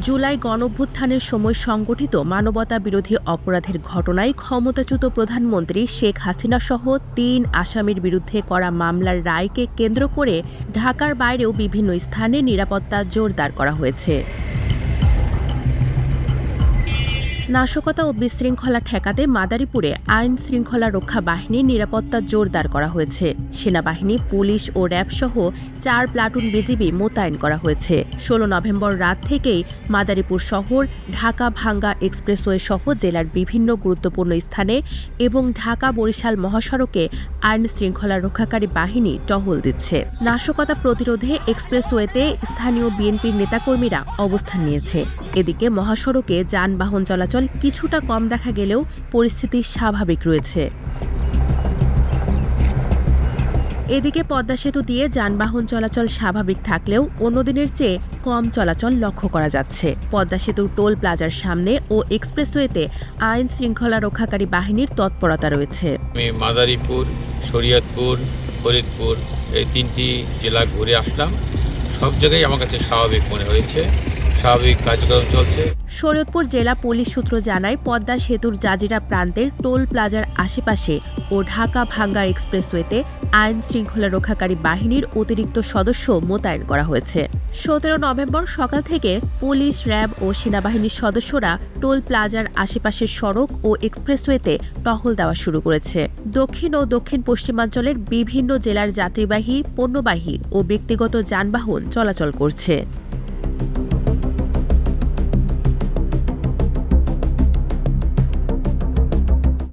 জুলাই গণভ্যুত্থানের সময় সংগঠিত মানবতা বিরোধী অপরাধের ঘটনায় ক্ষমতাচ্যুত প্রধানমন্ত্রী শেখ হাসিনা সহ তিন আসামির বিরুদ্ধে করা মামলার রায়কে কেন্দ্র করে ঢাকার বাইরেও বিভিন্ন স্থানে নিরাপত্তা জোরদার করা হয়েছে। নাশকতা ও বিশৃঙ্খলা ঠেকাতে মাদারীপুরে আইন শৃঙ্খলা রক্ষা বাহিনীর নিরাপত্তা জোরদার করা হয়েছে। সেনাবাহিনী, পুলিশ ও র্যাব সহ চার প্লাটুন বিজিবি মোতায়েন করা হয়েছে। ষোলো নভেম্বর রাত থেকেই মাদারীপুর শহর, ঢাকা ভাঙ্গা এক্সপ্রেসওয়ে সহ জেলার বিভিন্ন গুরুত্বপূর্ণ স্থানে এবং ঢাকা বরিশাল মহাসড়কে আইন শৃঙ্খলা রক্ষাকারী বাহিনী টহল দিচ্ছে। নাশকতা প্রতিরোধে এক্সপ্রেসওয়েতে স্থানীয় বিএনপির নেতাকর্মীরা অবস্থান নিয়েছে। এদিকে মহাসড়কে যানবাহন চলাচল কিছুটা কম দেখা গেলেও পরিস্থিতি স্বাভাবিক রয়েছে। এদিকে পদ্মা সেতু দিয়ে যানবাহন চলাচল স্বাভাবিক থাকলেও অন্যদিনের চেয়ে কম চলাচল লক্ষ্য করা যাচ্ছে। পদ্মা সেতুর টোল প্লাজার সামনে ও এক্সপ্রেসওয়েতে আইন শৃঙ্খলা রক্ষাকারী বাহিনীর তৎপরতা রয়েছে। মাদারীপুর, শরীয়তপুর, ফরিদপুর এই তিনটি জেলা ঘুরে আসলাম। সব জায়গায় আমার কাছে স্বাভাবিক মনে হয়েছে। স্বাভাবিক কার্যক্রম চলছে। শরীয়তপুর জেলা পুলিশ সূত্র জানায়, পদ্মা সেতুর জাজিরা প্রান্তের টোল প্লাজার আশেপাশে ও ঢাকা ভাঙ্গা এক্সপ্রেসওয়েতে আইন শৃঙ্খলা রক্ষাকারী বাহিনীর অতিরিক্ত সদস্য মোতায়েন করা হয়েছে। সতেরো নভেম্বর সকাল থেকে পুলিশ, র্যাব ও সেনাবাহিনীর সদস্যরা টোল প্লাজার আশেপাশের সড়ক ও এক্সপ্রেসওয়েতে টহল দেওয়া শুরু করেছে। দক্ষিণ ও দক্ষিণ পশ্চিমাঞ্চলের বিভিন্ন জেলার যাত্রীবাহী, পণ্যবাহী ও ব্যক্তিগত যানবাহন চলাচল করছে।